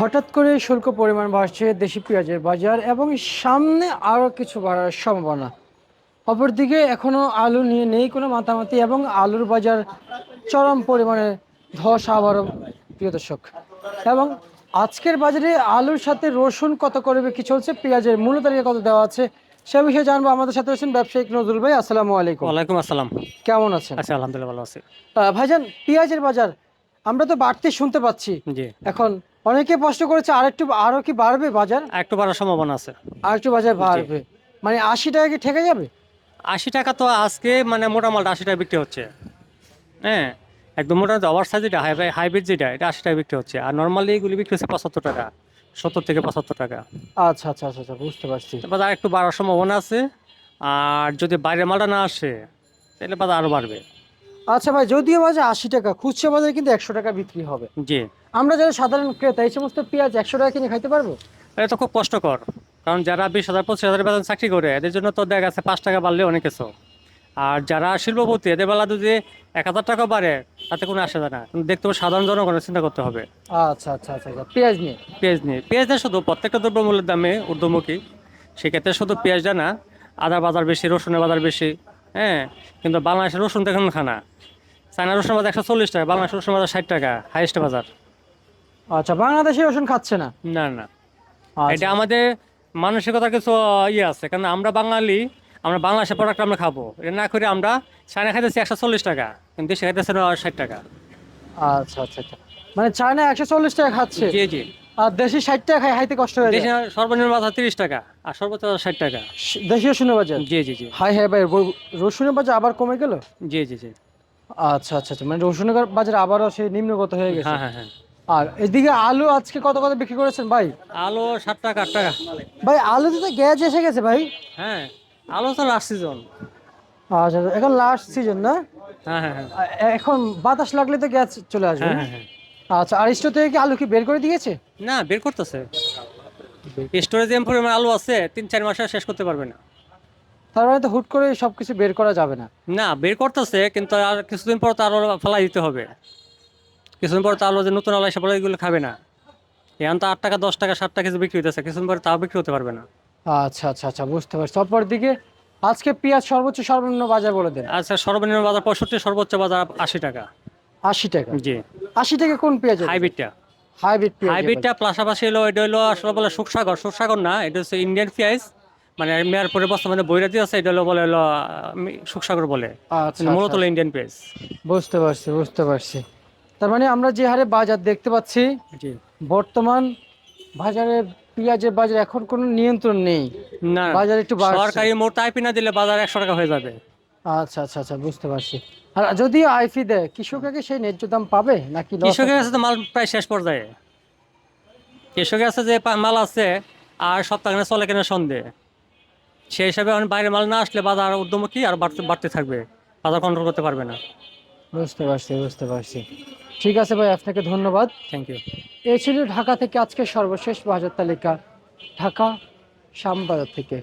হঠাৎ করে শুল্ক পরিমাণ বাড়ছে দেশি পেঁয়াজের বাজার এবং সামনে আরও কিছু বাড়ার সম্ভাবনা। অপরদিকে এখনও আলু নিয়ে নেই কোনো মাতামাতি এবং আলুর বাজার চরম পরিমাণে ধস আবারও প্রিয় দর্শক। এবং আজকের বাজারে আলুর সাথে রসুন কত করে বিক্রি চলছে পেঁয়াজের মূল্য তালিকা কত দেওয়া আছে সে বিষয়ে জানব। আমাদের সাথে আছেন ব্যবসায়িক নজরুল ভাই আসসালামু আলাইকুম। ওয়ালাইকুম আসসালাম। কেমন আছেন? আচ্ছা আলহামদুলিল্লাহ ভালো আছি। ভাইজান পেঁয়াজের বাজার আমরা তো বাড়তে শুনতে পাচ্ছি। এখন অনেকে প্রশ্ন করেছে আর একটু আরও কি বাড়বে বাজার? একটু বাড়ার সম্ভাবনা আছে। আর একটু বাজার বাড়বে। মানে আশি টাকা কি ঠেকে যাবে? আশি টাকা তো আজকে মানে মোটা মালটা আশি টাকা বিক্রি হচ্ছে। হ্যাঁ একদম মোটা ওভার সাইজ যেটা হাই হাইব্রিড যেটা এটা আশি টাকা বিক্রি হচ্ছে। আর নর্মালি এগুলি বিক্রি হচ্ছে পঁচাত্তর টাকা সত্তর থেকে পঁচাত্তর টাকা। আচ্ছা আচ্ছা আচ্ছা আচ্ছা বুঝতে পারছি। বাজার একটু বাড়ার সম্ভাবনা আছে। আর যদি বাইরে মালটা না আসে তাহলে বাজার আরও বাড়বে। আচ্ছা ভাই যদিও বাজার আশি টাকা খুচরা বাজারে কিন্তু একশো টাকা বিক্রি হবে। জি। আমরা যারা সাধারণ ক্রেতা এই সমস্ত পেঁয়াজ একশো টাকা কিনে খাইতে পারব? এটা তো খুব কষ্টকর। কারণ যারা বিশ হাজার পঁচিশ হাজার বেতন চাকরি করে এদের জন্য তো দেখা গেছে পাঁচ টাকা বাড়লে অনেক কিছু। আর যারা শিল্পপতি এদের বেলা যদি এক হাজার টাকা বাড়ে তাতে কোনো আসে না। কিন্তু দেখতে হবে সাধারণ জনগণের চিন্তা করতে হবে। আচ্ছা আচ্ছা আচ্ছা আচ্ছা। পেঁয়াজ নিয়ে? পেঁয়াজ নিয়ে। পেঁয়াজ না শুধু প্রত্যেকটা দ্রব্যমূল্যের দামে ঊর্ধ্বমুখী। সেক্ষেত্রে শুধু পেঁয়াজটা না আদা বাজার বেশি রসুনের বাজার বেশি হ্যাঁ? কিন্তু বাংলাদেশের রসুন দেখুন খানা। চায়না রসুন বাজার একশো চল্লিশ টাকা বাংলাদেশের রসুন বাজার ষাট টাকা হাইয়েস্ট বাজার। আচ্ছা বাংলাদেশে রসুন খাচ্ছে না? না না। আচ্ছা, এটা আমাদের মানসিকতা কিছু ইয়ে আছে কারণ আমরা বাঙালি আমরা বাংলাদেশের প্রোডাক্ট আমরা খাব। এটা না করে আমরা চায়না খাইতেছি একশো চল্লিশ টাকা কিন্তু দেশে খাইতেছে ষাট টাকা। আচ্ছা আচ্ছা আচ্ছা। মানে চায়না একশো চল্লিশ টাকা খাচ্ছে। জি জি। আর দেশি ষাট টাকা খাই হাইতে কষ্ট হয়ে যায়। দেশে সর্বনিম্ন বাজার তিরিশ টাকা আর সর্বোচ্চ ষাট টাকা। দেশি রসুনের বাজার? জি জি জি। হাই হাই ভাই রসুনের বাজার আবার কমে গেল? জি জি জি। আচ্ছা আচ্ছা আচ্ছা। মানে রসুনের বাজার আবারও সেই নিম্নগত হয়ে গেছে। হ্যাঁ হ্যাঁ হ্যাঁ। আর এদিকে আলু আজকে কত কত বিক্রি করেছেন ভাই? আলু ষাট টাকা আট টাকা। ভাই আলুতে তো গ্যাস এসে গেছে ভাই? হ্যাঁ আলু তো লাস্ট সিজন আচ্ছা এখন লাস্ট সিজন না? হ্যাঁ হ্যাঁ হ্যাঁ। এখন বাতাস লাগলে তো গ্যাস চলে আসবে। আচ্ছা আর স্টোর থেকে কি আলু কি বের করে দিয়েছে? না বের করতেছে। স্টোরেজ এম পরিমাণ আলু আছে তিন চার মাসে শেষ করতে পারবে না। তার মানে তো হুট করে সবকিছু বের করা যাবে না। না বের করতেছে কিন্তু আর কিছুদিন পর তো আরও ফেলাই দিতে হবে। কিছুদিন পর তো আলু যে নতুন আলু এসে পরে এগুলো খাবে না। এখন তো আট টাকা দশ টাকা সাত টাকা কেজি বিক্রি হইতেছে কিছুদিন পরে তাও বিক্রি হতে পারবে না। আচ্ছা আচ্ছা আচ্ছা বুঝতে পারছি। অপর দিকে আজকে পেঁয়াজ সর্বোচ্চ সর্বনিম্ন বাজার বলে দেন। আচ্ছা সর্বনিম্ন বাজার পঁয়ষট্টি সর্বোচ্চ বাজার আশি টাকা। আশি টাকা? জি। আশি টাকা কোন পেঁয়াজ হাইব্রিডটা। হাইব্রিড পেঁয়াজ। হাইব্রিডটা পাশাপাশি হলো এটা হলো আসলে বলে সুখসাগর সুখসাগর না এটা হচ্ছে ইন্ডিয়ান পেঁয়াজ মানে মেয়ারপুরে বর্তমানে বৈরাতি আছে এটা হলো বলে হলো সুখসাগর বলে। আচ্ছা মূলত আচ্ছা, হলো ইন্ডিয়ান পেঁয়াজ। বুঝতে পারছি বুঝতে পারছি। তার মানে আমরা যে হারে বাজার দেখতে পাচ্ছি বর্তমান বাজারে পেঁয়াজের বাজার এখন কোনো নিয়ন্ত্রণ নেই। না বাজার একটু সরকারি মোট আইপি না দিলে বাজার একশো টাকা হয়ে যাবে। আচ্ছা আচ্ছা আচ্ছা বুঝতে পারছি। আর যদি আইফি দেয় কৃষকরা সেই ন্যায্য দাম পাবে নাকি কৃষকের কাছে তো মাল প্রায় শেষ পর্যায়ে। কৃষকের কাছে যে মাল আছে আর সপ্তাহে চলে কেনা সন্দেহ। সেই হিসাবে বাইরে মাল না আসলে বাজার উদ্যমুখী আর বাড়তে বাড়তে থাকবে। বাজার কন্ট্রোল করতে পারবে না। বুঝতে পারছি বুঝতে পারছি। ঠিক আছে ভাই আপনাকে ধন্যবাদ। থ্যাংক ইউ এ ছিল ঢাকা থেকে আজকে সর্বশেষ বাজার তালিকা ঢাকা শ্যামবাজার থেকে।